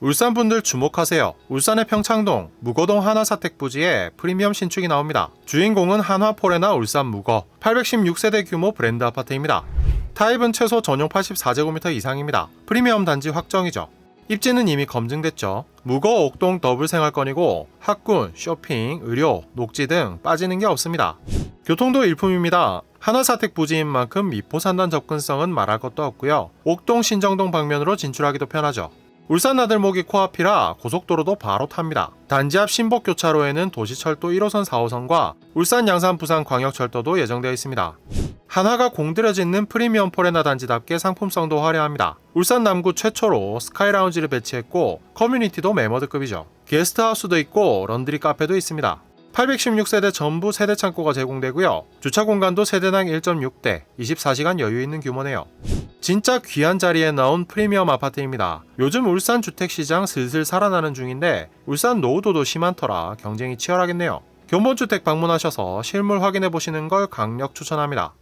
울산 분들 주목하세요. 울산의 평창동 무거동 한화사택 부지에 프리미엄 신축이 나옵니다. 주인공은 한화포레나 울산 무거 816세대 규모 브랜드 아파트입니다. 타입은 최소 전용 84제곱미터 이상입니다. 프리미엄 단지 확정이죠. 입지는 이미 검증됐죠. 무거 옥동 더블 생활권이고 학군, 쇼핑, 의료, 녹지 등 빠지는 게 없습니다. 교통도 일품입니다. 한화사택 부지인 만큼 미포 산단 접근성은 말할 것도 없고요. 옥동 신정동 방면으로 진출하기도 편하죠. 울산 나들목이 코앞이라 고속도로도 바로 탑니다. 단지 앞 신복교차로에는 도시철도 1호선 4호선과 울산 양산 부산 광역철도도 예정되어 있습니다. 한화가 공들여 짓는 프리미엄 포레나 단지답게 상품성도 화려합니다. 울산 남구 최초로 스카이 라운지를 배치했고 커뮤니티도 매머드급이죠. 게스트하우스도 있고 런드리 카페도 있습니다. 816세대 전부 세대 창고가 제공되고요. 주차 공간도 세대당 1.6대, 24시간 여유 있는 규모네요. 진짜 귀한 자리에 나온 프리미엄 아파트입니다. 요즘 울산 주택 시장 슬슬 살아나는 중인데 울산 노후도도 심한 터라 경쟁이 치열하겠네요. 견본주택 방문하셔서 실물 확인해 보시는 걸 강력 추천합니다.